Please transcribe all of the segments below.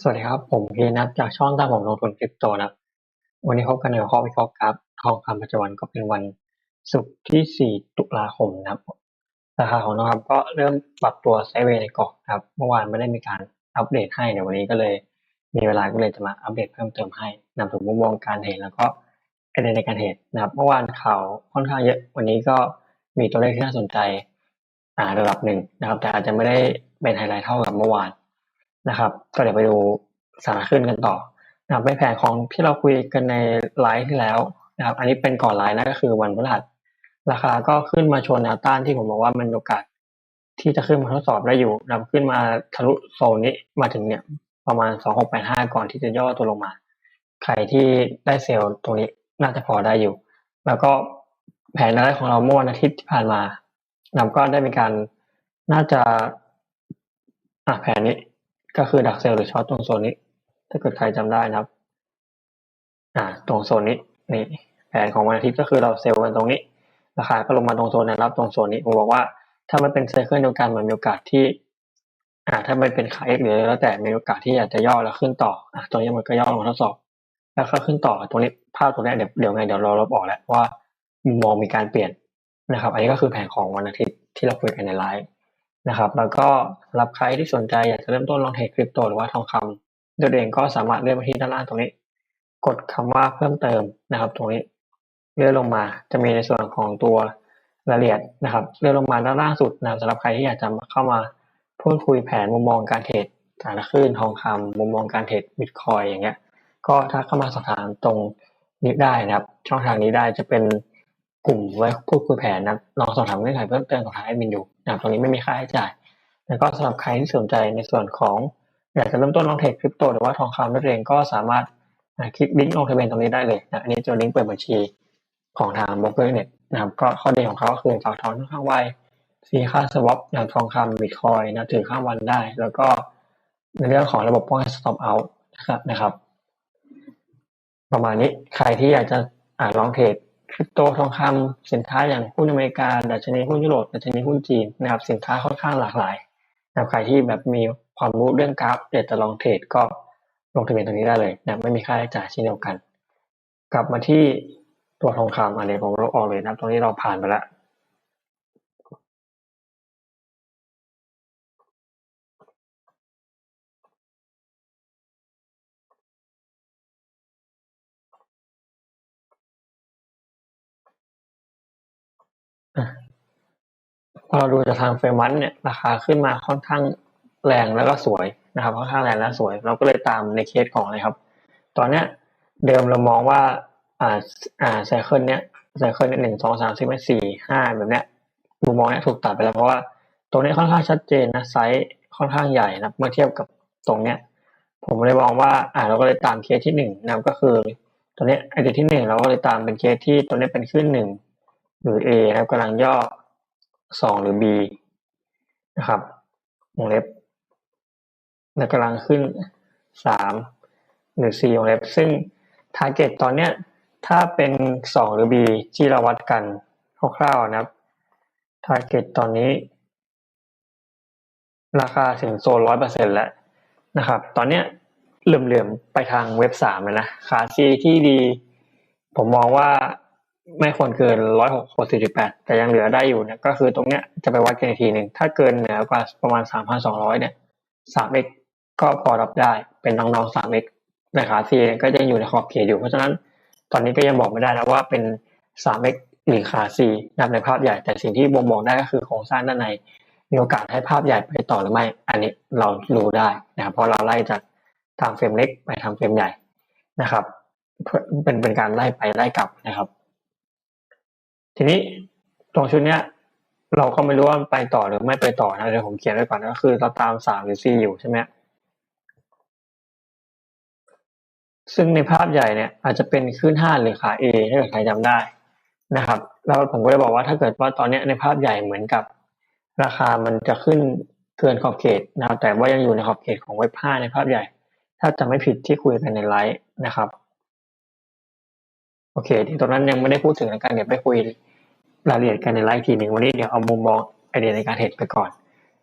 สวัสดีครับ ผมพีนัทจากช่องตามผมลงทุนคริปโตนะครับ วันนี้พบกันในหัวข้อวิเคราะห์กราฟทองคำปัจจุบันก็เป็นวันศุกร์ที่ 4 ตุลาคมนะครับราคาของทองคำก็เริ่มปรับตัวไซด์เวย์ในกรอบครับ เมื่อวานไม่ได้มีการอัปเดตให้เดี๋ยววันนี้ก็เลย มีเวลาก็เลยจะมาอัปเดตเพิ่มเติมให้นำถึงมุมมองการเทรดแล้วก็ไอเดียในการเทรดนะครับ เมื่อวานข่าวค่อนข้างเยอะวันนี้ก็มีตัวเลขที่น่าสนใจอ่าระดับหนึ่งนะครับ แต่อาจจะไม่ได้เป็นไฮไลท์เท่ากับเมื่อวาน นะครับ ก็เดี๋ยวไปดูสารขึ้นกันต่อนะครับในแผนของที่เราคุยกันในไลฟ์ที่แล้วนะครับ อันนี้เป็นก่อนไลฟ์นะก็คือวันพฤหัสราคาก็ขึ้นมาชนแนวต้านที่ผมบอกว่ามันโอกาสที่จะขึ้นมาทดสอบได้อยู่นะครับขึ้นมาทะลุโซนนี้มาถึงเนี่ยประมาณ 2685 ก่อนที่จะย่อตัวลงมา ใครที่ได้เซลล์ตรงนี้น่าจะพอได้อยู่ แล้วก็แผนรายของเราเมื่อวันอาทิตย์ที่ผ่านมานะก็ได้มีการน่าจะอะแผนนี้ ก็คือดักเซลล์หรือช็อตตรงโซนนี้ ถ้าเกิดใครจำได้นะครับ อ่า ตรงโซนนี้นี่แผนของวันอาทิตย์ก็คือเราเซลล์กันตรงนี้ ราคาก็ลงมาตรงโซนแนวรับตรงโซนนี้ผมบอกว่าถ้ามันเป็นไซเคิลเดียวกันมันมีโอกาสที่ อ่า ถ้ามันเป็นขายหรือแล้วแต่มีโอกาสที่อยากจะย่อแล้วขึ้นต่ออะตรงนี้มันก็ย่อลงมาทดสอบ แล้วก็ขึ้นต่อตรงนี้ภาพตรงนี้เดี๋ยวเดี๋ยวไงเดี๋ยวเราลบออกแล้วว่ามุมมองมีการเปลี่ยนนะครับ อันนี้ก็คือแผนของวันอาทิตย์ที่เราคุยกันในไลฟ์ นะครับแล้วก็สำหรับใครที่สนใจอยากจะเริ่มต้นลองเทรดคริปโตหรือว่าทองคำตัวเองก็สามารถเลื่อนไปที่ด้านล่างตรงนี้ กดคำว่าเพิ่มเติมนะครับ ตรงนี้เลื่อนลงมาจะมีในส่วนของตัวรายละเอียดนะครับ เลื่อนลงมาด้านล่างสุดนะสำหรับใครที่อยากจะเข้ามาพูดคุยแผนมุมมองการเทรดสารคลื่นทองคำมุมมองการเทรดบิตคอยอย่างเงี้ย ก็ถ้าเข้ามาสอบถามตรงนี้ได้นะครับ ช่องทางนี้ได้จะเป็น กลุ่มไว้พูดคุยแผนนะลองสอบถามเงื่อนไขเพิ่มเติมของทางแอดมินดูนะครับตรงนี้ไม่มีค่าใช้จ่าย แล้วก็สำหรับใครที่สนใจในส่วนของอยากจะเริ่มต้นลองเทรดคริปโตหรือว่าทองคำนั่นเองก็สามารถคลิกลิงก์ลงทะเบียนตรงนี้ได้เลยนะอันนี้จะลิงก์เปิดบัญชีของทางบล็อกเกอร์เน็ตนะครับก็ข้อดีของเขาคือฝากถอนค่อนข้างไวซีค่าสวอปอย่างทองคำบิตคอยนะถือข้ามวันได้ แล้วก็ในเรื่องของระบบป้องกัน stop out นะครับนะครับ ประมาณนี้ใครที่อยากจะอ่าลองเทรด คริปโตทองคำสินค้าอย่างหุ้นอเมริกาดัชนีหุ้นยุโรปดัชนีหุ้นจีนนะครับสินค้าค่อนข้างหลากหลายนะครับใครที่แบบมีความรู้เรื่องกราฟอยวจะลองเทรดก็ลงทะเบียนตรงนี้ได้เลยนะไม่มีค่าใช้จ่ายเช่นเดียวกัน กลับมาที่ตัวทองคำอันนี้ผมลบออกเลยนะตรงนี้เราผ่านไปแล้ว พอเราดูจากทางเฟรมันเนี่ยราคาขึ้นมาค่อนข้างแรงแล้วก็สวยนะครับค่อนข้างแรงและสวย เราก็เลยตามในเคสของอะไรครับ ตอนเนี้ยเดิมเรามองว่าอ่าอ่าไซเคิลเนี้ยไซเคิลเนี้ยหนึ่งสองสามสี่สี่ห้าแบบเนี้ยมุมมองเนี้ยถูกตัดไปแล้วเพราะว่าตรงนี้ค่อนข้างชัดเจนนะไซส์ค่อนข้างใหญ่นะเมื่อเทียบกับตรงเนี้ย ผมเลยมองว่าอ่าเราก็เลยตามเคสที่หนึ่งนะก็คือ ตัวนี้ไอเดียที่หนึ่งเราก็เลยตามเป็นเคสที่ตัวนี้เป็นขึ้นหนึ่ง หรือ A นะครับกำลังย่อสองหรือ B นะครับวงเล็บแล้วกำลังขึ้นสามหรือ C วงเล็บ ซึ่ง t a r g e t ตอนเนี้ยถ้าเป็นสองหรือ B ที่เราวัดกันคร่าวๆนะครับ t a r g e t ตอนนี้ ราคาถึงโซนร้อยเปอร์เซ็นแล้วนะครับ ตอนเนี้ยเหลื่อมๆไปทางเว็บสามเลยนะขา C ที่ดี ผมมองว่า ไม่ควรเกินร้อยหกสี่สิบแปดแต่ยังเหลือได้อยู่เนี่ยก็คือตรงเนี้ยจะไปวัดกันอีกทีหนึ่งถ้าเกินเหนือกว่าประมาณสามพันสองร้อยเนี่ยสามเอ็กก็พอรับได้เป็นน้องๆสามเอ็กในขาซีก็ยังอยู่ในขอบเขตอยู่ เพราะฉะนั้นตอนนี้ก็ยังบอกไม่ได้นะว่าเป็นสามเอ็กหรือขาซีนับในภาพใหญ่ แต่สิ่งที่บ่งบอกได้ก็คือโครงสร้างด้านในมีโอกาสให้ภาพใหญ่ไปต่อหรือไม่ อันนี้เรารู้ได้นะครับเพราะเราไล่จากทางเฟรมเล็กไปทางเฟรมใหญ่นะครับเป็นเป็นการไล่ไปไล่กลับนะครับ ทีนี้ตรงชุดเนี้ยเราก็ไม่รู้ว่าไปต่อหรือไม่ไปต่อนะเดี๋ยวผมเขียนไว้ก่อนก็คือเราตามสามหรือสี่อยู่ใช่ไหมซึ่งในภาพใหญ่เนี่ยอาจจะเป็นขึ้นห้าหรือขา A ถ้าเกิดใครจำได้นะครับ แล้วผมก็เลยบอกว่าถ้าเกิดว่าตอนนี้ในภาพใหญ่เหมือนกับ ราคามันจะขึ้นเกินขอบเขตนะครับแต่ว่ายังอยู่ในขอบเขตของเว็บห้าในภาพใหญ่ ถ้าจะไม่ผิดที่คุยกันในไลฟ์นะครับ โอเคที่ตรงนั้นยังไม่ได้พูดถึงการเดี๋ยวไปคุย รายละเอียดกันในไลฟ์ทีหนึ่งวันนี้เดี๋ยวเอามุมมองไอเดียในการเทรดไปก่อน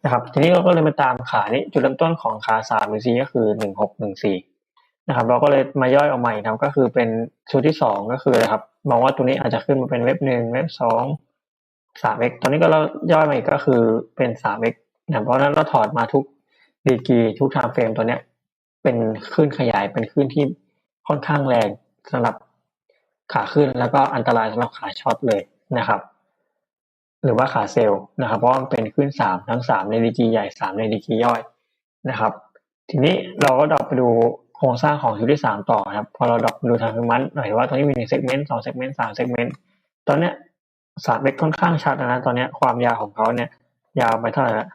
นะครับทีนี้เราก็เลยมาตามขานี้จุดเริ่มต้นของขาสามหรือ C ก็คือหนึ่งหกหนึ่งสี่นะครับเราก็เลยมาย่อยออกมาอีกนะครับก็คือเป็นชุดที่สองก็คือนะครับมองว่าตัวนี้อาจจะขึ้นมาเป็นเว็บหนึ่งเว็บสองสาม x ตอนนี้ก็เราย่อยมาอีกก็คือเป็นสาม x นะเพราะนั้นเราถอดมาทุกดีกีทุกไทม์เฟรมตัวเนี้ยเป็นขึ้นขยายเป็นขึ้นที่ค่อนข้างแรงสำหรับขาขึ้นแล้วก็อันตรายสำหรับขาช็อตเลยนะครับ หรือว่าขาเซลล์นะครับ เพราะมันเป็นขึ้นสามทั้งสามในดีกีใหญ่สามในดีกีย่อยนะครับ ทีนี้เราก็ดรอปไปดูโครงสร้างของชุดที่สามต่อครับ พอเราดรอปดูทางฟิมันหน่อยว่าตอนนี้มีหนึ่งเซกเมนต์สองเซกเมนต์สามเซกเมนต์ตอนเนี้ยสามเมกค่อนข้างชัดนะตอนเนี้ยความยาวของเขาเนี่ย ยาวไปเท่าไหร่ละ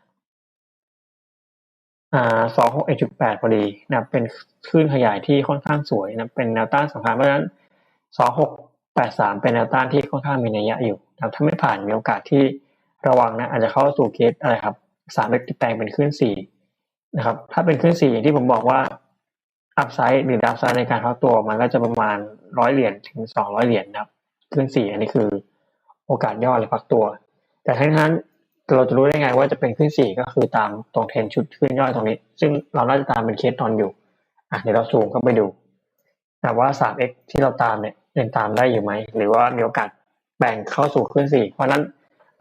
อ่าสองหกเอ็ดจุดแปดพอดีนะเป็นคลื่นขยายที่ค่อนข้างสวยนะเป็นแนวต้านสำคัญเพราะฉะนั้นสองหก แปดสามเป็นแนวต้านที่ค่อนข้างมีนัยยะอยู่นะถ้าไม่ผ่านมีโอกาสที่ระวังนะอาจจะเข้าสู่เคสอะไรครับสามเอ็กแปลงเป็นคลื่นสี่นะครับ ถ้าเป็นคลื่นสี่อย่างที่ผมบอกว่าอัพไซด์หรือดาวไซด์ในการเข้าตัวมันก็จะประมาณร้อยเหรียญถึงสองร้อยเหรียญนะครับคลื่นสี่อันนี้คือโอกาสย่อหรือพักตัว แต่ทั้งนั้นเราจะรู้ได้ไงว่าจะเป็นขึ้นสี่ก็คือตามตรงเทรนชุดขึ้นย่อยตรงนี้ ซึ่งเราน่าจะตามเป็นเคสตอนอยู่อะเดี๋ยวเราซูมเข้าไปดูแต่ว่า 3x ที่เราตามเนี่ย ยังตามได้อยู่ไหม หรือว่ามีโอกาสแบ่งเข้าสู่ขึ้นสี่เพราะนั้น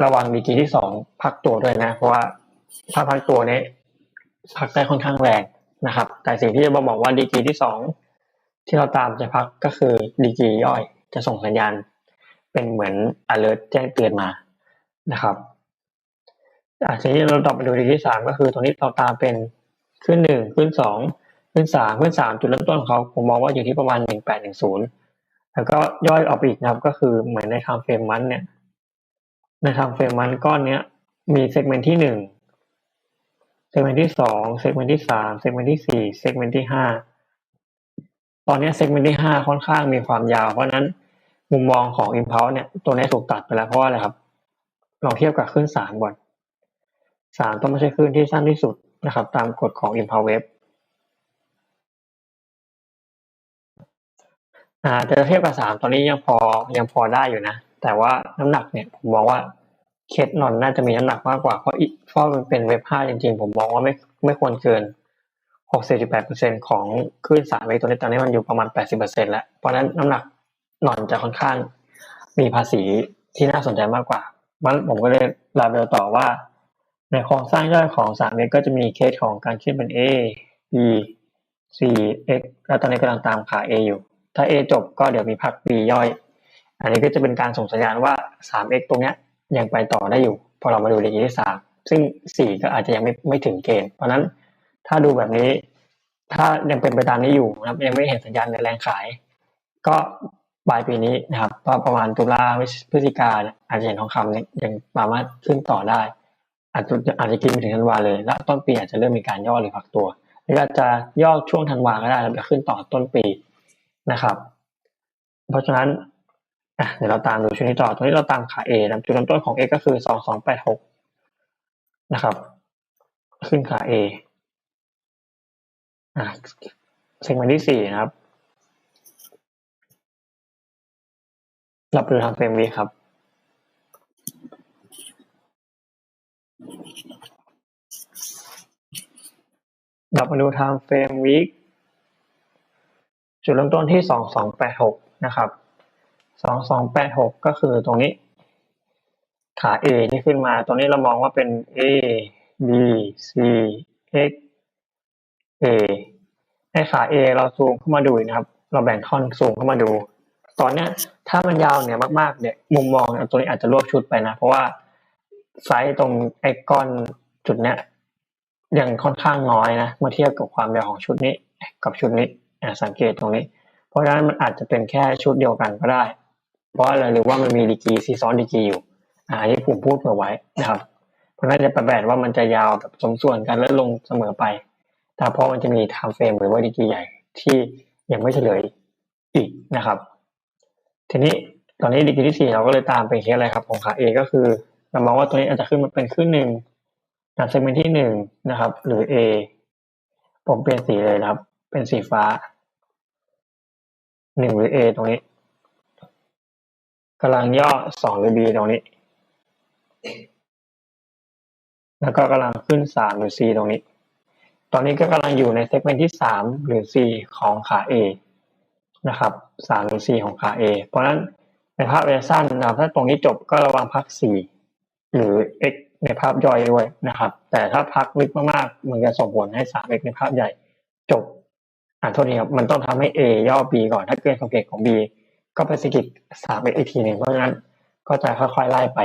ระวังดีกีที่สองพักตัวด้วยนะ เพราะว่าถ้าพักตัวนี้พักได้ค่อนข้างแรงนะครับ แต่สิ่งที่จะบอกว่าดีกีที่สองที่เราตามจะพักก็คือดีกีย่อยจะส่งสัญญาณ เป็นเหมือน alert แจ้งเตือนมานะครับอ่าทีนี้เราต่อไปดูดีที่สามก็คือตรงนี้เราตามเป็นขึ้นหนึ่งขึ้นสองขึ้นสามขึ้นสามจุดเริ่มต้นของเขาผมมองว่าอยู่ที่ประมาณหนึ่งแปดหนึ่งศูนย์ แล้วก็ย่อยออกไปอีกนะครับก็คือเหมือนในทางเฟรมมันเนี่ยในทางเฟรมมันก้อนเนี้ยมีเซกเมนต์ที่หนึ่งเซกเมนต์ที่สองเซกเมนต์ที่สามเซกเมนต์ที่สี่เซกเมนต์ที่ห้าตอนนี้เซกเมนต์ที่ห้าค่อนข้างมีความยาว เพราะนั้นมุมมองของ impulse เนี่ย ตัวนี้ถูกตัดไปแล้วเพราะว่าอะไรครับลองเทียบกับขึ้นสามก่อนสามต้องไม่ใช่คลื่นที่สั้นที่สุดนะครับ ตามกฎของ Impulse Wave อ่าเทียบกับสามตอนนี้ยังพอยังพอได้อยู่นะ แต่ว่าน้ำหนักเนี่ยผมมองว่าเคสนอนน่าจะมีน้ำหนักมากกว่าเพราะอีกเพราะมันเป็นเว็บห้าจริงๆ ผมมองว่าไม่ไม่ควรเกินหกสิบแปดเปอร์เซ็นของคลื่นสามเวตัวนี้ตอนนี้มันอยู่ประมาณแปดสิบเปอร์เซ็นแล้ว เพราะนั้นน้ำหนักนอนจะค่อนข้างมีภาษีที่น่าสนใจมากกว่ามันผมก็เลยลาเบลต่อว่า ในโครงสร้างย่อยของสามเก็จะมีเคสของการขึ้นเป็น A B C X แล้วตอนนี้กำลังตามขา A อยู่ ถ้า A จบก็เดี๋ยวมีพัก B ย่อย อันนี้ก็จะเป็นการส่งสัญญาณว่า 3x ตรงเนี้ยยังไปต่อได้อยู่ พอเรามาดูในกีที่สามซึ่ง4ก็อาจจะยังไม่ไม่ถึงเกณฑ์ เพราะนั้นถ้าดูแบบนี้ ถ้ายังเป็นไปตามนี้อยู่นะครับยังไม่เห็นสัญญาณในแรงขาย ก็ปลายปีนี้นะครับประมาณตุลาพฤศจิกาอาจจะเห็นทองคำเนี่ยยังสามารถขึ้นต่อได้ อาจจะอาจจะกินไปถึงธันวาเลย แล้วต้นปีอาจจะเริ่มมีการย่อหรือพักตัวหรืออาจจะย่อช่วงธันวาก็ได้แล้วจะขึ้นต่อต้นปี นะครับ เพราะฉะนั้นเดี๋ยวเราตามดูชุดนี้ต่อตรงนี้เราตามขา A นะจุดเริ่มต้นของ A ก็คือสองสองแปดหกนะครับ ขึ้นขา A อะเซกเมนต์ที่สี่นะครับเราไปดูทางเฟรมวีครับ เรามาดู time frame week จุดเริ่มต้นที่สองสองแปดหกนะครับสองสองแปดหกก็คือตรงนี้ ขา A ที่ขึ้นมาตรงนี้เรามองว่าเป็น A B C X A ในขา A เราซูมเข้ามาดูนะครับ เราแบ่งท่อนซูมเข้ามาดู ตอนเนี้ยถ้ามันยาวเนี่ยมากๆเนี่ยมุมมองตัวนี้อาจจะรวบชุดไปนะ เพราะว่าไซส์ตรงไอ้ก้อนจุดเนี้ยยังค่อนข้างน้อยนะเมื่อเทียบกับความยาวของชุดนี้กับชุดนี้ สังเกตตรงนี้ เพราะฉะนั้นมันอาจจะเป็นแค่ชุดเดียวกันก็ได้ เพราะอะไรหรือว่ามันมีดีกีซีซ้อนดีกีอยู่อ่าที่ผมพูดเผื่อไว้นะครับ เพราะนั้นจะประแบนว่ามันจะยาวแบบสมส่วนกันแล้วลงเสมอไป แต่เพราะมันจะมีไทม์เฟรมหรือว่าดีกีใหญ่ที่ยังไม่เฉลยอีกนะครับ ทีนี้ตอนนี้ดีกีที่สี่เราก็เลยตามไปเคสอะไรครับของขาเอก็คือเรามองว่าตัวนี้อาจจะขึ้นมาเป็นขึ้นหนึ่งนะเซกเมนต์ที่หนึ่งนะครับ หรือ A ผมเปลี่ยนสีเลยนะครับ เป็นสีฟ้า หนึ่งหรือ A ตรงนี้กำลังย่อสองหรือ B ตรงนี้ แล้วก็กำลังขึ้นสามหรือ C ตรงนี้ ตอนนี้ก็กำลังอยู่ในเซกเมนต์ที่สามหรือ C ของขา A นะครับสามหรือ C ของขา A เพราะฉะนั้นในภาพระยะสั้นนะครับถ้าตรงนี้จบก็ระวังพัก C หรือ X ในภาพย่อยด้วยนะครับ แต่ถ้าพักลึกมากๆมันจะส่งผลให้ 3x ในภาพใหญ่จบ อ่าโทษทีครับมันต้องทำให้ a ย่อ b ก่อนถ้าเกินขอบเขตของ b ก็ไปสกิด 3x อีกทีหนึ่งเพราะฉะนั้นก็จะค่อยๆไล่ไป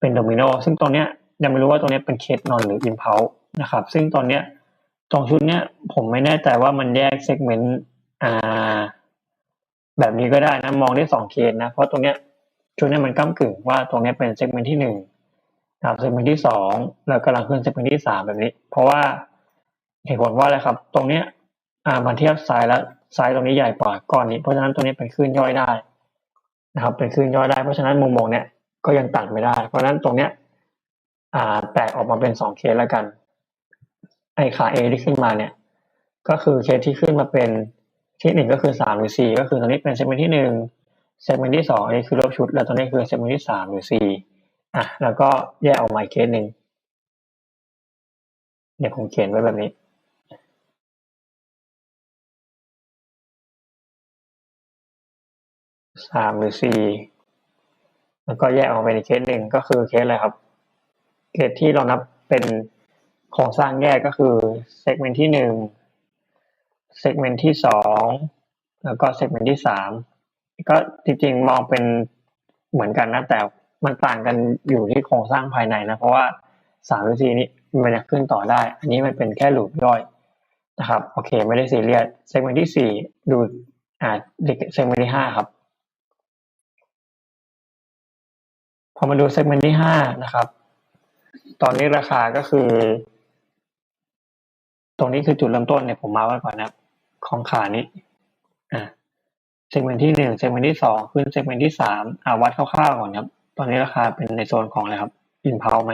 เป็นโดมิโนซึ่งตรงเนี้ยยังไม่รู้ว่าตรงนี้ยเป็นเคสนอนหรืออิมเพลนะครับ ซึ่งตอนเนี้ยตรงชุดเนี้ยผมไม่แน่ใจว่ามันแยกเซกเมนต์อ่าแบบนี้ก็ได้นะมองได้สองเคสนะ เพราะตรงเนี้ยชุดเนี้ยมันก้ากึ่งว่าตรงเนี้ยเป็นเซกเมนต์ที่หนึ่งนะครับเซกเมนต์ที่สองแล้วกำลังขึ้นเซกเมนต์ที่สามแบบนี้ เพราะว่าเหตุผลว่าอะไรครับ ตรงเนี้ย อ่ามันเทียบซ้ายแล้วซ้ายตรงนี้ใหญ่กว่าก้อนนี้เพราะฉะนั้นตัวนี้เป็นคลื่นย่อยได้นะครับ เป็นคลื่นย่อยได้เพราะฉะนั้นมุมมองเนี้ยก็ยังตัดไม่ได้ เพราะฉะนั้นตรงเนี้ยอ่าแตกออกมาเป็นสองเคสแล้วกัน ไอขา A ที่ขึ้นมาเนี่ย ก็คือเคสที่ขึ้นมาเป็นเคสหนึ่งก็คือสามหรือสี่ก็คือตรงนี้เป็นเซกเมนต์ที่หนึ่งเซกเมนต์ที่สองอันนี้คือลบชุด แล้วตรงนี้คือเซกเมนต์ที่สามหรือสี่อะแล้วก็แยกออกมาอีกเคสหนึ่งเดี๋ยวผมเขียนไว้แบบนี้ สามหรือสี่แล้วก็แยกออกไปในเคสหนึ่งก็คือเคสอะไรครับ เคสที่เรานับเป็นโครงสร้างแยกก็คือเซกเมนต์ที่หนึ่งเซกเมนต์ที่สองแล้วก็เซกเมนต์ที่สามก็จริงๆมองเป็นเหมือนกันนะแต่มันต่างกันอยู่ที่โครงสร้างภายในนะ เพราะว่าสามหรือสี่นี้มันจะขึ้นต่อได้ อันนี้มันเป็นแค่หลูปย่อยนะครับ โอเค ไม่ได้ซีเรียสเซกเมนต์ที่สี่ดูอ่าเซกเมนต์ที่ห้าครับ พอมาดูเซกเมนต์ที่ห้านะครับ ตอนนี้ราคาก็คือ ตรงนี้คือจุดเริ่มต้นเนี่ยผมมาไว้ก่อนนะของขานี้อ่าเซกเมนต์ที่หนึ่งเซกเมนต์ที่สองขึ้นเซกเมนต์ที่สามอาวัดคร่าวๆก่อนครับ ตอนนี้ราคาเป็นในโซนของอะไรครับอินพาวไหม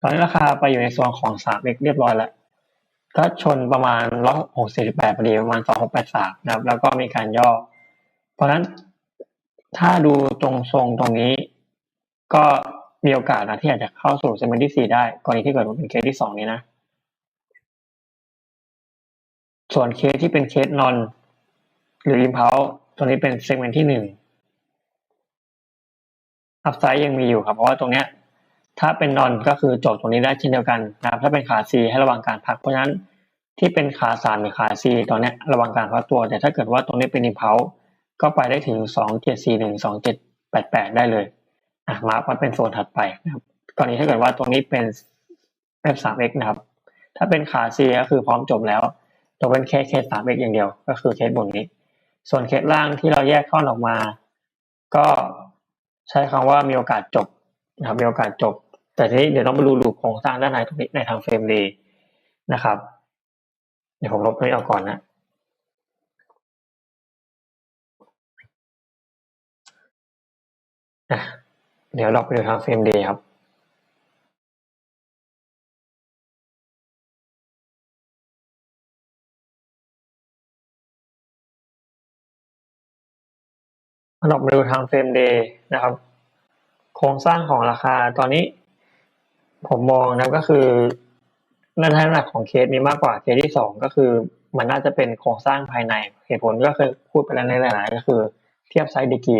ตอนนี้ราคาไปอยู่ในโซนของสามเเรียบร้อยแล้วก็ชนประมาณร้อยหกสิบแปดพอดีประมาณสองหกแปดสามนะครับ แล้วก็มีการย่อ เพราะฉะนั้น ถ้าดูตรงทรงตรงนี้ ก็มีโอกาสนะที่อาจจะเข้าสู่เซกเมนที่สี่ได้กรณีที่เกิดเป็นเคสที่สองนี้นะ ส่วนเคสที่เป็นเคสนอน หรืออิมเพลตัวนี้เป็นเซกเมนต์ที่หนึ่งอัพไซด์ยังมีอยู่ครับ เพราะว่าตรงเนี้ย ถ้าเป็นนอนก็คือจบตรงนี้ได้เช่นเดียวกันนะครับ ถ้าเป็นขา C ให้ระวังการพัก เพราะฉะนั้นที่เป็นขาสามหรือขา C ตอนนี้ระวังการพักตัว แต่ถ้าเกิดว่าตรงนี้เป็นอิมเพล ก็ไปได้ถึงสองเจ็ดสี่หนึ่งสองเจ็ดแปดแปดได้เลยอะมาร์กมันเป็นโซนถัดไปนะครับกรณีถ้าเกิดว่าตรงนี้เป็น F3x นะครับ ถ้าเป็นขา C ก็คือพร้อมจบแล้วจบเป็นแค่เคส 3x อย่างเดียว ก็คือเคสบนนี้ ส่วนเคสล่างที่เราแยกข้อนออกมา ก็ใช้คำว่ามีโอกาสจบนะครับมีโอกาสจบ แต่ทีนี้เดี๋ยวต้องไปดูรูปโครงสร้างด้านในตรงนี้ในทางเฟรมดีนะครับ เดี๋ยวผมลบตรงนี้ออกก่อนนะ อะ เดี๋ยวเราไปดูทางเฟรมดีครับเรามาดูทางเฟรมเดย์นะครับ โครงสร้างของราคาตอนนี้ ผมมองนะก็คือน้ำหนักของเคสนี้มากกว่าเคสที่สองก็คือ มันน่าจะเป็นโครงสร้างภายในเหตุผลก็เคยพูดไปแล้วในหลาย ๆ ก็คือ เทียบไซส์ดีกี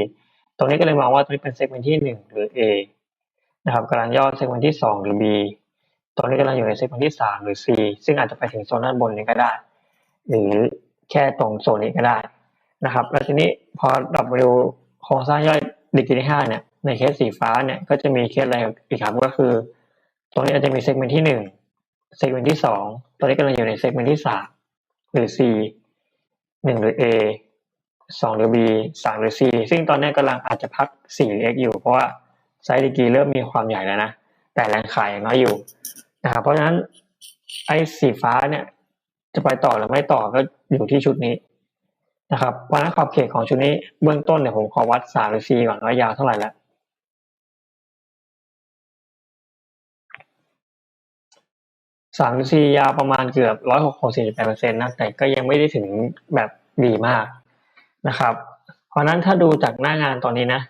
ตรงนี้ก็เลยมองว่าตรงนี้เป็นเซกเมนต์ที่หนึ่งหรือ A นะครับกำลังย่อเซกเมนต์ที่สองหรือ B ตรงนี้กำลังอยู่ในเซกเมนต์ที่สามหรือ C ซึ่งอาจจะไปถึงโซนด้านบนนี้ก็ได้ หรือแค่ตรงโซนนี้ก็ได้นะครับแล้วทีนี้พอเราไปดูโครงสร้างย่อยดีกีที่ห้าเนี่ยในเคสสีฟ้าเนี่ยก็จะมีเคสอะไรอีกครับก็คือ ตรงนี้อาจจะมีเซกเมนต์ที่หนึ่งเซกเมนต์ที่สองตอนนี้กำลังอยู่ในเซกเมนต์ที่สามหรือ C หนึ่งหรือ A สองหรือ B สามหรือ C ซึ่งตอนนี้กำลังอาจจะพักสี่หรือ X อยู่ เพราะว่าไซส์ดีกีเริ่มมีความใหญ่แล้วนะ แต่แรงขายยังน้อยอยู่นะครับเพราะฉะนั้นไอ้สีฟ้าเนี่ย จะไปต่อหรือไม่ต่อก็อยู่ที่ชุดนี้นะครับ เพราะนั้นขอบเขตของชุดนี้เบื้องต้นเนี่ยผมขอวัดสามหรือ C ก่อนว่ายาวเท่าไหร่แล้วสามซียาวประมาณเกือบร้อยหกสิบแปดเปอร์เซ็นต์นะแต่ก็ยังไม่ได้ถึงแบบดีมาก นะครับ เพราะนั้นถ้าดูจากหน้างานตอนนี้นะ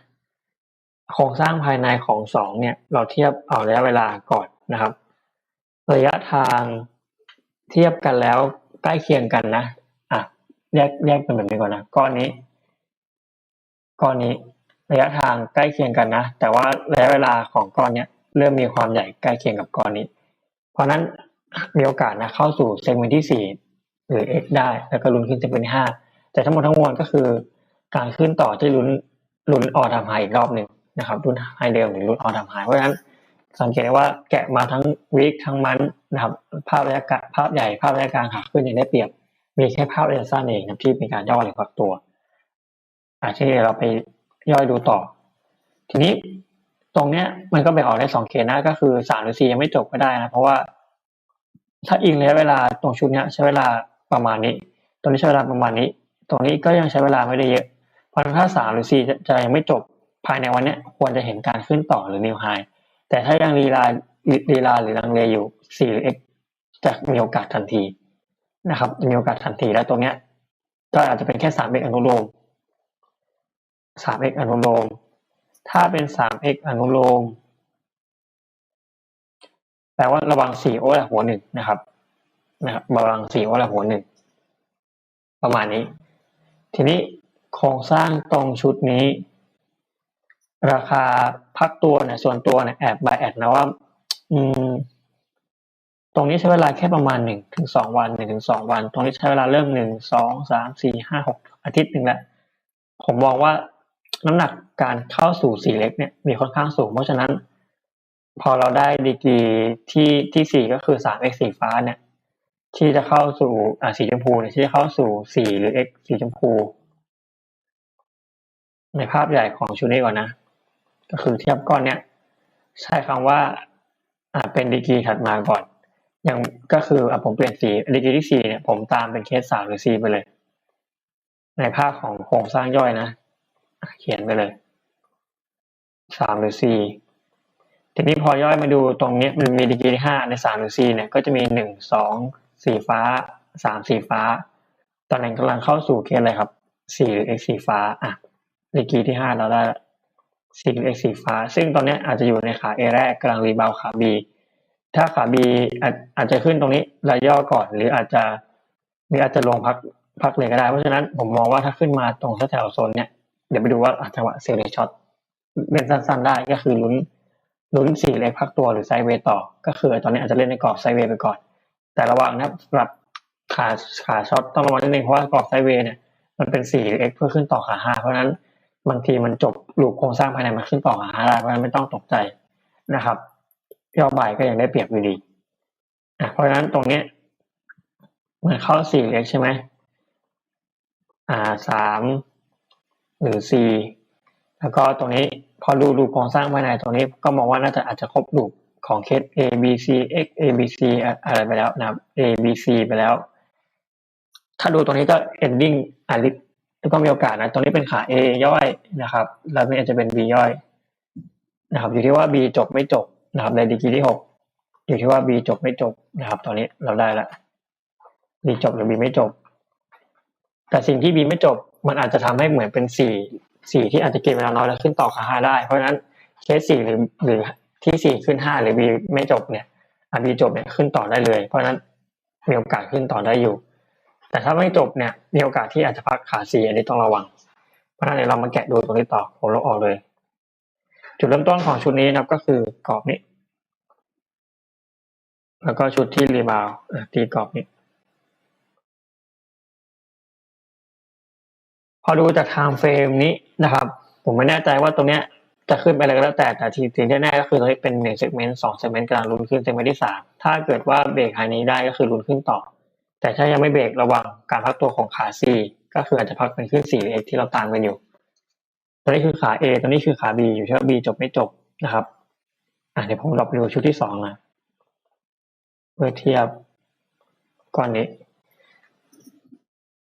โครงสร้างภายในของสองเนี่ย เราเทียบเอาระยะเวลาก่อนนะครับ ระยะทางเทียบกันแล้วใกล้เคียงกันนะอะแยกแยกเป็นแบบนี้ก่อนนะก้อนนี้ ก้อนนี้ระยะทางใกล้เคียงกันนะ แต่ว่าระยะเวลาของก้อนเนี้ยเริ่มมีความใหญ่ใกล้เคียงกับก้อนนี้ เพราะนั้นมีโอกาสนะเข้าสู่เซกเมนต์ที่สี่หรือ x ได้ แล้วก็ลุ้นขึ้นเซกเมนต์ที่ห้า แต่ทั้งหมดทั้งมวลก็คือการขึ้นต่อที่ลุ้นลุ้นออทำไฮอีกรอบหนึ่งนะครับรุ่นไฮเดิมหรือรุ่นออทำไฮเพราะฉะนั้นสังเกตได้ว่าแกะมาทั้งวีคทั้งมันนะครับภาพระยะกาภาพใหญ่ภาพระยะกลางขาขึ้นยังได้เปรียบ มีแค่ภาพระยะสั้นเองนะที่เป็นการย่อหรือพักตัวอาทีนี้เราไปย่อยดูต่อ ทีนี้ตรงเนี้ยมันก็แบ่งออกได้สองเคสนะก็คือสามหรือสี่ยังไม่จบก็ได้นะเพราะว่า ถ้าอิงระยะเวลาตรงชุดเนี้ยใช้เวลาประมาณนี้ ตรงนี้ใช้เวลาประมาณนี้ ตรงนี้ก็ยังใช้เวลาไม่ได้เยอะ เพราะถ้าสามหรือสี่จะยังไม่จบภายในวันนี้ควรจะเห็นการขึ้นต่อหรือนิวไฮแต่ถ้ายังลีลาลีลาหรือลังเลอยู่สี่หรือ x จะมีโอกาสทันทีนะครับมีโอกาสทันทีแล้วตรงเนี้ย ก็อาจจะเป็นแค่สามเอกอนุโลมสามเอกอนุโลมถ้าเป็นสามเอกอนุโลมแปลว่าระวังสี่โอ้ละหัวหนึ่งนะครับ นะครับระวังสี่โอ้ละหัวหนึ่งประมาณนี้ ทีนี้โครงสร้างตรงชุดนี้ ราคาพักตัวเนี่ยส่วนตัวเนี่ยแอบบายแอดนะว่า อืม ตรงนี้ใช้เวลาแค่ประมาณหนึ่งถึงสองวันหนึ่งถึงสองวัน ตรงนี้ใช้เวลาเริ่มหนึ่งสองสามสี่ห้าหกอาทิตย์หนึ่งแหละผมมองว่าน้ำหนักการเข้าสู่สีเล็กเนี่ยมีค่อนข้างสูงเพราะฉะนั้น พอเราได้ดีกรีที่ที่สี่ก็คือสาม x สีฟ้าเนี่ย ที่จะเข้าสู่อ่าสีชมพูเนี่ยที่จะเข้าสู่สี่หรือ x สีชมพู ในภาพใหญ่ของชุดนี้ก่อนนะ ก็คือเทียบก้อนเนี่ยใช้คำว่าอ่าเป็นดีกรีถัดมาก่อนอย่างก็คืออะผมเปลี่ยนสีดีกรีที่สี่เนี่ยผมตามเป็นเคสสามหรือสี่ไปเลย ในภาพของโครงสร้างย่อยนะเขียนไปเลยสามหรือสี่ทีนี้พอย่อยมาดูตรงนี้มันมีดีกรีที่ห้าในสามหรือสี่เนี่ยก็จะมีหนึ่งสอง สีฟ้าสามสีฟ้า ตอนนั้นกำลังเข้าสู่เคสอะไรครับสี่หรือ x สีฟ้าอะดีกรีที่ห้าเราได้สี่หรือ x สีฟ้า ซึ่งตอนนี้อาจจะอยู่ในขา A แรกกำลังรีบาวขา B ถ้าขา B อาจอาจจะขึ้นตรงนี้ระย่อก่อน หรืออาจจะหรือาจจะลงพักพักเลยก็ได้ เพราะฉะนั้นผมมองว่าถ้าขึ้นมาตรงแถวโซนเนี่ยเดี๋ยวไปดูว่าจังหวะเซลล์ช็อตเล่นสั้นๆได้ก็คือลุ้นลุ้นสี่เล็กพักตัวหรือไซเวย์ต่อ ก็คือตอนนี้อาจจะเล่นในกรอบไซเวย์ไปก่อน แต่ระวังนะสำหรับขาขาช็อตต้องระวังนิดนึงเพราะว่ากรอบไซเวย์เนี่ยมันเป็นสี่หรือเอ็กเพื่อขึ้นต่อขาห้าเพราะนั้นบางทีมันจบลูกโครงสร้างภายในมันขึ้นต่อขาห้าได้เพราะนั้นไม่ต้องตกใจนะครับย่อบ่ายก็ยังได้เปรียบอยู่ดีอะเพราะฉะนั้นตรงนี้เหมือนเข้าสี่เล็กใช่ไหมอ่าสามหรือ C แล้วก็ตรงนี้พอดูรูปโครงสร้างภายในตรงนี้ก็มองว่าน่าจะอาจจะครบรูป ของเคส A B C X A B C อะไรไปแล้วนะครับ A B C ไปแล้ว ถ้าดูตรงนี้ก็ ending อาลิแล้วก็มีโอกาสนะ ตรงนี้เป็นขา A ย่อยนะครับ แล้วนี่อาจจะเป็น B ย่อย นะครับ อยู่ที่ว่า B จบไม่จบนะครับ ในดีกรีที่หกอยู่ที่ว่า B จบไม่จบนะครับ ตอนนี้เราได้ละ B จบหรือ B ไม่จบ แต่สิ่งที่ B ไม่จบ มันอาจจะทำให้เหมือนเป็นสี่สี่ที่อาจจะเก็บเวลาน้อยแล้วขึ้นต่อขาห้าได้ เพราะฉะนั้นเคสสี่หรือหรือ ที่สี่ขึ้นห้าหรือบีไม่จบเนี่ยอาบีจบเนี่ยขึ้นต่อได้เลย เพราะนั้นมีโอกาสขึ้นต่อได้อยู่ แต่ถ้าไม่จบเนี่ยมีโอกาสที่อาจจะพักขาสี่อันนี้ต้องระวัง เพราะนั้นเรามาแกะดูตรงนี้ต่อผมลบออกเลย จุดเริ่มต้นของชุดนี้นะครับก็คือกรอบนี้ แล้วก็ชุดที่รีบาวตีกรอบนี้พอดูจากทม์เฟรมนี้นะครับ ผมไม่แน่ใจว่าตรงเนี้ย จะขึ้นไปอะไรก็แล้วแต่แต่ทีที่แน่ๆก็คือตรงนี้เป็นหนึ่งเซกเมนต์สองเซกเมนต์กลางลุ้นขึ้นเซกเมนต์ที่สามถ้าเกิดว่าเบรกไฮนี้ได้ก็คือลุ้นขึ้นต่อ แต่ถ้ายังไม่เบรกระวังการพักตัวของขาซีก็คืออาจจะพักเป็นขึ้นสี่เอ็กที่เราตามกันอยู่ตัวนี้คือขา A ตัวนี้คือขา B อยู่ที่ว่า B จบไม่จบนะครับอะเดี๋ยวผมลองไปดูชุดที่สองนะเพื่อเทียบก้อนนี้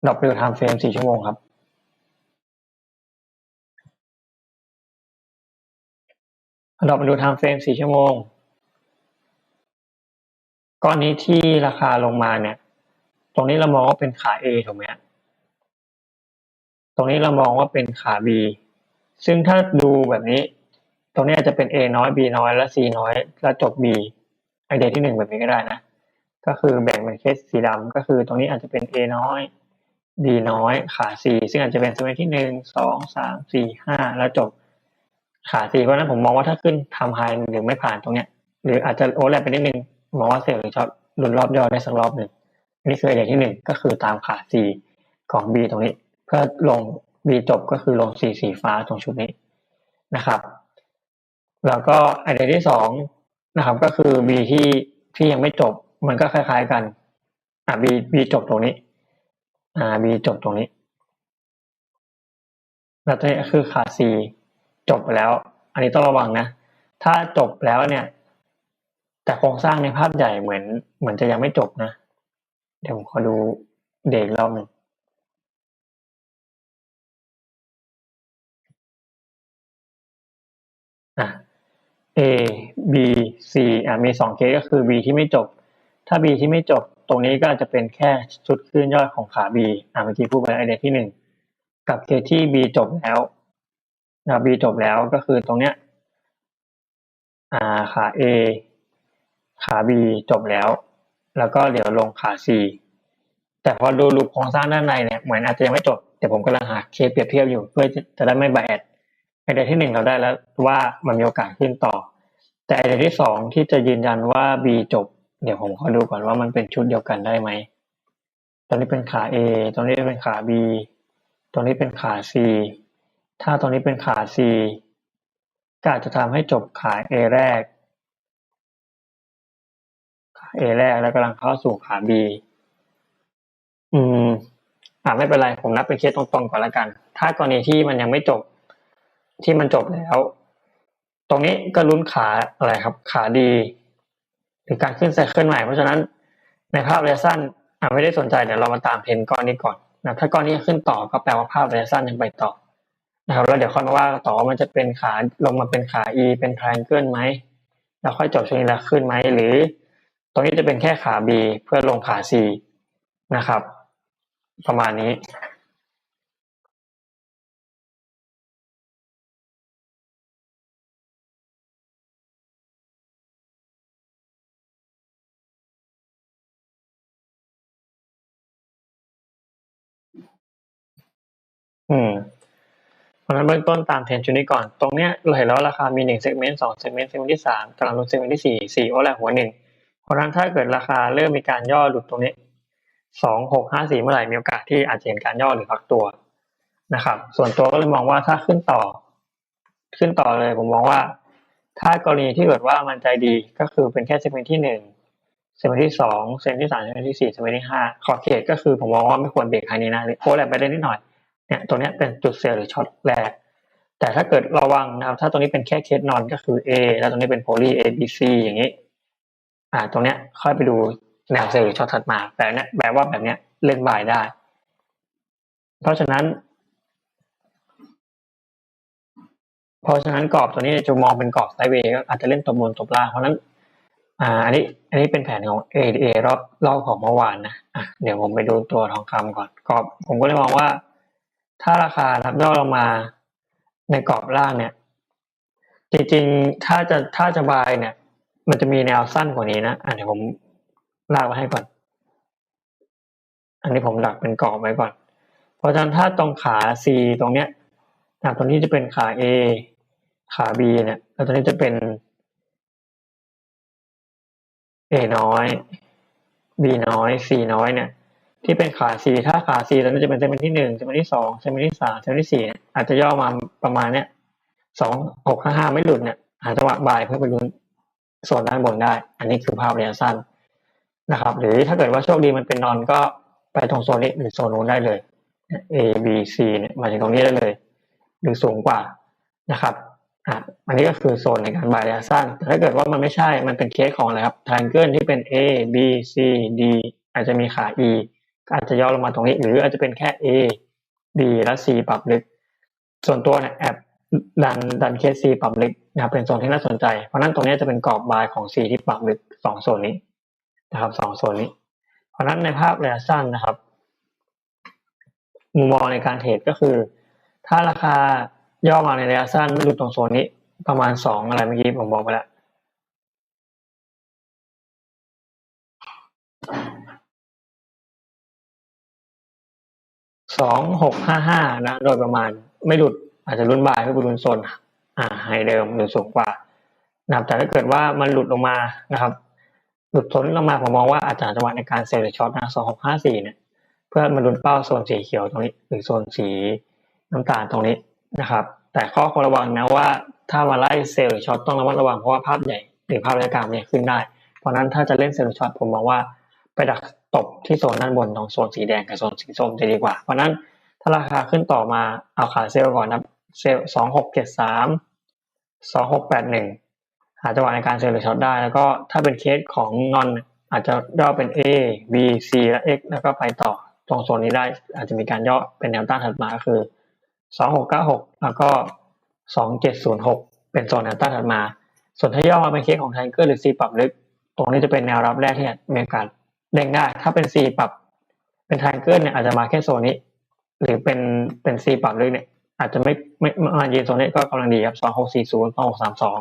ดรอปไปดูไทม์เฟรมสี่ชั่วโมงครับ เรามาดูไทม์เฟรมสี่ชั่วโมงก้อนนี้ที่ราคาลงมาเนี่ย ตรงนี้เรามองว่าเป็นขา A ถูกไหมตรงนี้เรามองว่าเป็นขา B ซึ่งถ้าดูแบบนี้ ตรงนี้อาจจะเป็น A น้อย B น้อยและ C น้อย แล้วจบ B ไอเดียที่หนึ่งแบบนี้ก็ได้นะ ก็คือแบ่งเป็นเคสสีดำก็คือตรงนี้อาจจะเป็น A น้อย B น้อย ขา C ซึ่งอาจจะเป็นเซกเมนที่หนึ่งสองสามสี่ห้าแล้วจบ ขา C เพราะฉะนั้นผมมองว่าถ้าขึ้นทำไฮหรือไม่ผ่านตรงเนี้ย หรืออาจจะโอเวอร์แลปไปนิดนึงมองว่าเซลล์หรือช็อตหลุดรอบย่อได้สักรอบหนึ่งนนี้คือไอเดียที่หนึ่งก็คือตามขา C ของ B ตรงนี้ เพื่อลง B จบก็คือลงสีสีฟ้าตรงชุดนี้นะครับ แล้วก็ไอเดียที่สองนะครับ ก็คือ B ที่ที่ยังไม่จบมันก็คล้าย ๆกันอ่า B B จบตรงนี้ อ่า B จบตรงนี้แล้วตัวนี้คือขา C จบไปแล้ว อันนี้ต้องระวังนะ ถ้าจบแล้วเนี่ย แต่โครงสร้างในภาพใหญ่เหมือน เหมือนจะยังไม่จบนะ เดี๋ยวผมขอดูเด็กรอบหนึ่งอะ A B C อะมีสองเคสก็คือ B ที่ไม่จบ ถ้า B ที่ไม่จบตรงนี้ก็จะเป็นแค่ชุดคลื่นยอยของขา B อะเมื่อกี้พูดไปแล้วไอเดียที่หนึ่งกับเคสที่ B จบแล้ว นะ B จบแล้วก็คือตรงเนี้ยอ่าขา A ขา B จบแล้ว แล้วก็เดี๋ยวลงขา C แต่พอดูรูปโครงสร้างด้านในเนี่ยเหมือนอาจจะยังไม่จบ แต่ผมกำลังหาเคสเปรียบเทียบอยู่เพื่อจะได้ไม่แบดไอเดียที่หนึ่งเราได้แล้วว่ามันมีโอกาสขึ้นต่อ แต่ไอเดียที่สองที่จะยืนยันว่า B จบ เดี๋ยวผมขอดูก่อนว่ามันเป็นชุดเดียวกันได้ไหมตรงนี้เป็นขา A ตรงนี้เป็นขา B ตรงนี้เป็นขา C ถ้าตรงนี้เป็นขา C ก็อาจจะทำให้จบขา A แรก ขา A แรกแล้วกำลังเข้าสู่ขา B อืมอ่าไม่เป็นไร ผมนับเป็นเคสตรงๆก่อนละกัน ถ้ากรณีที่มันยังไม่จบ ที่มันจบแล้ว ตรงนี้ก็ลุ้นขาอะไรครับ ขาดีหรือการขึ้นไซเคิลใหม่ เพราะฉะนั้นในภาพระยะสั้นอ่าไม่ได้สนใจเดี๋ยวเรามาตามเทรนก้อนนี้ก่อนนะถ้าก้อนนี้ขึ้นต่อก็แปลว่าภาพระยะสั้นยังไปต่อ นะครับแล้วเดี๋ยวค่อยมาว่าต่อมันจะเป็นขาลงมาเป็นขา E เป็นทร a งเกิลไหมแล้วค่อยจบช่วงนี้แล้วขึ้นไหมหรือ ตรงนี้จะเป็นแค่ขา B เพื่อลงขา C นะครับ ประมาณนี้ อืม ราะฉะนั้นเบื้องต้นตามเทรนชุดนี้ก่อน ตรงเนี้ยเราเห็นแล้วราคามีหนึ่งเซกเมนต์สองเซกเมนต์เซกเมนต์ที่สามกำลังลงเซกเมนต์ที่สี่สี่โอแลหัวหนึ่งเพราะฉะนั้นถ้าเกิดราคาเริ่มมีการย่อหลุดตรงนี้สองหกห้าสี่เมื่อไหร่มีโอกาสที่อาจจะเห็นการย่อหรือพักตัวนะครับ ส่วนตัวก็เลยมองว่าถ้าขึ้นต่อ ขึ้นต่อเลยผมมองว่า ถ้ากรณีที่เกิดว่ามันใจดีก็คือเป็นแค่เซกเมนต์ที่หนึ่งเซกเมนที่สองเซกเมนที่สามเซกเมนที่สี่เซกเมนที่ห้าขอบเขตก็คือผมมองว่าไม่ควรเบรกไฮนี้นะโค้แลบไปได้นิดหน่อย เนี่ยตัวนี้เป็นจุดเซลล์หรือช็อตแรก แต่ถ้าเกิดระวังนะครับ ถ้าตรงนี้เป็นแค่เคสนอนก็คือ A แล้วตรงนี้เป็นโพลี A B C อย่างนี้ อ่า ตรงเนี้ยค่อยไปดูแนวเซลล์หรือช็อตถัดมาแต่เนี้ยแปลว่าแบบเนี้ยเล่นบายได้ เพราะฉะนั้น เพราะฉะนั้นกรอบตัวนี้จะมองเป็นกรอบไซด์เวย์ก็อาจจะเล่นตบบนตบล่างเพราะฉะนั้นอ่าอันนี้อันนี้เป็นแผนของ ADA รอบรอบของเมื่อวานนะอะเดี๋ยวผมไปดูตัวทองคำก่อนกรอบ ผมก็เลยมองว่า ถ้าราคารับย่อลงมาในกรอบล่างเนี่ย จริงๆ ถ้าจะถ้าจะบายเนี่ย มันจะมีแนวสั้นกว่านี้นะอะเดี๋ยวผมลากไว้ให้ก่อน อันนี้ผมดักเป็นกรอบไว้ก่อน เพราะฉะนั้นถ้าตรงขา C ตรงเนี้ยนะตรงนี้จะเป็นขา A ขา B เนี่ย แล้วตรงนี้จะเป็น A น้อย B น้อย C น้อยเนี่ย ที่เป็นขา C ถ้าขา C ตอนนี้จะเป็นเซกเมนต์ที่หนึ่งเซกเมนต์ที่สองเซกเมนต์ที่สามเซกเมนต์ที่สี่อาจจะย่อมาประมาณเนี้ยสองหกห้าห้าไม่หลุดเนี่ยหาจังหวะบายเพื่อไปลุ้นโซนด้านบนได้ อันนี้คือภาพระยะสั้นนะครับ หรือถ้าเกิดว่าโชคดีมันเป็นนอนก็ไปตรงโซนนี้หรือโซนนู้นได้เลย A B C เนี่ยมาถึงตรงนี้ได้เลย หรือสูงกว่านะครับอะอันนี้ก็คือโซนในการบายระยะสั้นแต่ถ้าเกิดว่ามันไม่ใช่มันเป็นเคสของอะไรครับทางเกิลที่เป็น A B C D อาจจะมีขา E อาจจะย่อลงมาตรงนี้ หรืออาจจะเป็นแค่ A B และ C ปรับลึก ส่วนตัวเนี่ยแอบดันดันเคส C ปรับลึกนะครับเป็นโซนที่น่าสนใจ เพราะนั้นตรงนี้จะเป็นกรอบบายของ C ที่ปรับลึกสองโซนนี้นะครับสองโซนนี้ เพราะนั้นในภาพระยะสั้นนะครับ มุมมองในการเทรดก็คือ ถ้าราคาย่อมาในระยะสั้นไม่หลุดตรงโซนนี้ ประมาณสองอะไรเมื่อกี้ผมบอกไปแล้ว สองหกห้าห้านะโดยประมาณไม่หลุดอาจจะรุ่นบายก็คือรุ่นโซนอ่าไฮเดิมหรือสูงกว่านะครับแต่ถ้าเกิดว่ามันหลุดลงมานะครับ หลุดทนลงมาผมมองว่าอาจจะจังหวะในการเซลล์ช็อตนะสองหกห้าสี่เนี่ย เพื่อมาลุ้นเป้าโซนสีเขียวตรงนี้ หรือโซนสีน้ำตาลตรงนี้นะครับ แต่ข้อควรระวังนะว่าถ้ามาไล่เซลล์หรือช็อตต้องระมัดระวังเพราะว่าภาพใหญ่หรือภาพระยะกลางเนี่ยขึ้นได้ เพราะนั้นถ้าจะเล่นเซลล์ช็อตผมมองว่าไปดัก ตบที่โซนด้านบนตรงโซนสีแดงกับโซนสีส้มจะดีกว่า เพราะนั้นถ้าราคาขึ้นต่อมาเอาขาเซลล์ก่อนนะเซลล์สองหกเจ็ดสามสองหกแปดหนึ่งหาจังหวะในการเซลล์หรือช็อตได้ แล้วก็ถ้าเป็นเคสของนอนอาจจะย่อเป็น A B C และ X แล้วก็ไปต่อตรงโซนนี้ได้ อาจจะมีการย่อเป็นแนวต้านถัดมาก็คือสองหกเก้าหกแล้วก็สองเจ็ดศูนย์หกเป็นโซนแนวต้านถัดมา ส่วนถ้าย่อมาเป็นเคสของไทเกอร์หรือ C ปรับลึก ตรงนี้จะเป็นแนวรับแรกที่มีโอกาส เด้งได้ ถ้าเป็น C ปรับ เป็นไทเกอร์เนี่ยอาจจะมาแค่โซนนี้ หรือเป็นเป็น C ปรับลึกเนี่ย อาจจะไม่ไม่มายืนโซนนี้ก็กำลังดีครับสองหกสี่ศูนย์สองหกสามสอง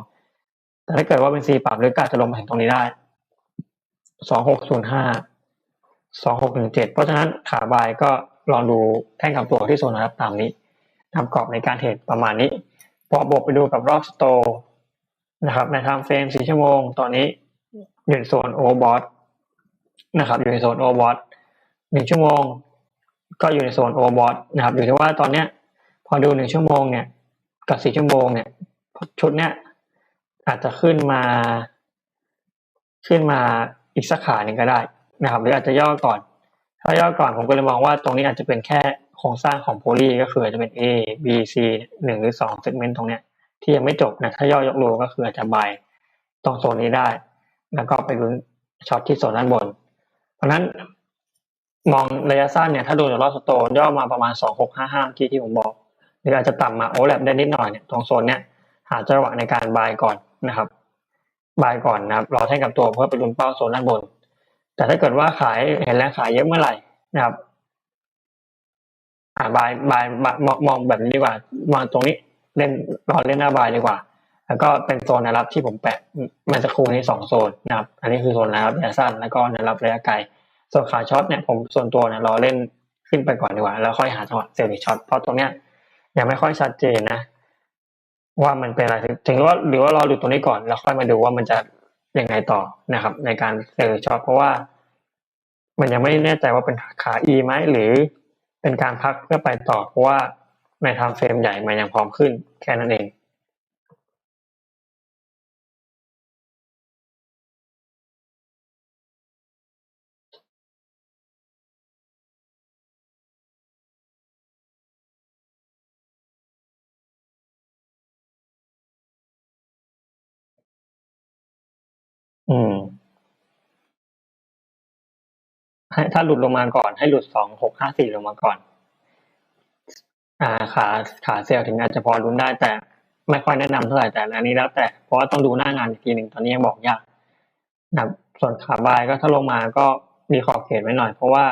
แต่ถ้าเกิดว่าเป็น C ปรับลึกก็อาจจะลงมาถึงตรงนี้ได้สองหกศูนย์ห้าสองหกหนึ่งเจ็ดเพราะฉะนั้นขาบายก็ลองดูแท่งกับตัวที่โซนนะครับตามนี้ทำกรอบในการเทรดประมาณนี้ พอบวกไปดูกับรอบสโตนะครับในทำเฟรมสี่ชั่วโมงตอนนี้อยู่โซนโอเวอร์บอท นะครับอยู่ในโซนโอเวอร์บอทหนึ่งชั่วโมง ก็อยู่ในโซนโอเวอร์บอทนะครับอยู่ที่ว่าตอนเนี้ย พอดูหนึ่งชั่วโมงเนี่ยกับสี่ชั่วโมงเนี่ยชุดเนี้ยอาจจะขึ้นมา ขึ้นมาอีกสักขาหนึ่งก็ได้นะครับหรืออาจจะย่อก่อน ถ้าย่อก่อนผมก็เลยมองว่าตรงนี้อาจจะเป็นแค่โครงสร้างของโพลีก็คืออาจจะเป็น A B C หนึ่งหรือสองเซกเมนต์ตรงเนี้ยที่ยังไม่จบนะถ้าย่อยกโลก็คืออาจจะบายตรงโซนนี้ได้ แล้วก็ไปลุ้นช็อตที่โซนด้านบน เพราะนั้นมองระยะสั้นเนี่ยถ้าดูจากรอบสโตนย่อมาประมาณสองหกห้าห้าเมื่อกี้ที่ผมบอกหรืออาจจะต่ำมาโอแลบได้นิดหน่อยเนี่ยตรงโซนเนี้ยหาจังหวะในการบายก่อนนะครับบายก่อนนะครับรอแท่งกับตัวเพื่อไปลุ้นเป้าโซนด้านบน แต่ถ้าเกิดว่าขายเห็นแรงขายเยอะเมื่อไหร่นะครับอ่าบายบายมองมองแบบนี้ดีกว่ามองตรงนี้เล่นรอเล่นหน้าบายดีกว่า แล้วก็เป็นโซนแนวรับที่ผมแปะมื่อสักครู่นี้สองโซนนะครับ อันนี้คือโซนแนวรับระยะสั้นแล้วก็แนวรับระยะไกลส่วนขาช็อตเนี่ยผมส่วนตัวเนี่ยรอเล่นขึ้นไปก่อนดีกว่า แล้วค่อยหาจังหวะเซลล์ช็อตเพราะตรงเนี้ยยังไม่ค่อยชัดเจนนะ ว่ามันเป็นอะไรถึงว่าหรือว่ารอดูตรงนี้ก่อนแล้วค่อยมาดูว่ามันจะยังไงต่อนะครับ ในการเซลล์ช็อตเพราะว่า มันยังไม่แน่ใจว่าเป็นขา E ไหมหรือเป็นการพักเพื่อไปต่อ เพราะว่าในทม์เฟรมใหญ่มันยังพร้อมขึ้นแค่นั้นเอง ถ้าหลุดลงมาก่อนให้หลุดสองหกห้าสี่ลงมาก่อน อ่าขาขาเซลล์ถึงอาจจะพอรุ้นได้แต่ไม่ค่อยแนะนำเท่าไหร่แต่อันนี้แล้วแต่เพราะว่าต้องดูหน้างานอีกทีหนึ่งตอนนี้ยังบอกยากนะส่วนขาบายก็ถ้าลงมาก็มีขอบเขตไว้หน่อย เพราะว่า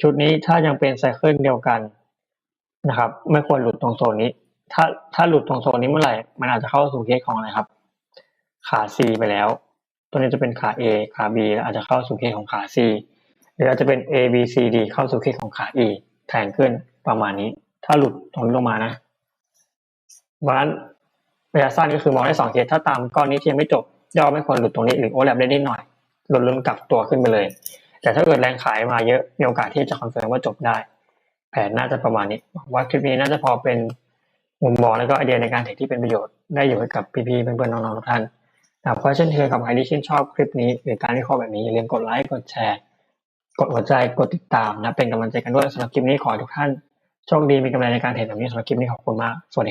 ชุดนี้ถ้ายังเป็นไซเคิลเดียวกันนะครับ ไม่ควรหลุดตรงโซนนี้ ถ้าถ้าหลุดตรงโซนนี้เมื่อไหร่ มันอาจจะเข้าสู่เคสของอะไรครับ ขา C ไปแล้ว ตัวนี้จะเป็นขา A ขา B แล้วอาจจะเข้าสู่เคสของขา C หรืออาจจะเป็น A B C D เข้าสู่เคสของขา E แทงขึ้นประมาณนี้ ถ้าหลุดตรงนี้ลงมานะเพราะฉะนั้นระยะสั้นก็คือมองได้สองเคสถ้าตามก้อนนี้ที่ยังไม่จบย่อไม่ควรหลุดตรงนี้หรือโอแลบได้นิดหน่อยหลุดลุ้นกลับตัวขึ้นไปเลย แต่ถ้าเกิดแรงขายมาเยอะมีโอกาสที่จะคอนเฟิร์มว่าจบได้ แผนน่าจะประมาณนี้ว่าคลิปนี้น่าจะพอเป็นมุมมองแล้วก็ไอเดียในการเทรดที่เป็นประโยชน์ได้อยู่ให้กับพี่ๆเพื่อนๆน้องๆทุกท่านนะครับ เพราะเช่นเคยกับใครที่ชื่นชอบคลิปนี้ หรือการที่ข้อแบบนี้ อย่าลืมกดไลค์กดแชร์ กดหัวใจกดติดตามนะเป็นกำลังใจกันด้วยสำหรับคลิปนี้ขอให้ทุกท่านโชคดีมีกำลังในการเทรดแบบนี้สำหรับคลิปนี้ขอบคุณมากสวัสดี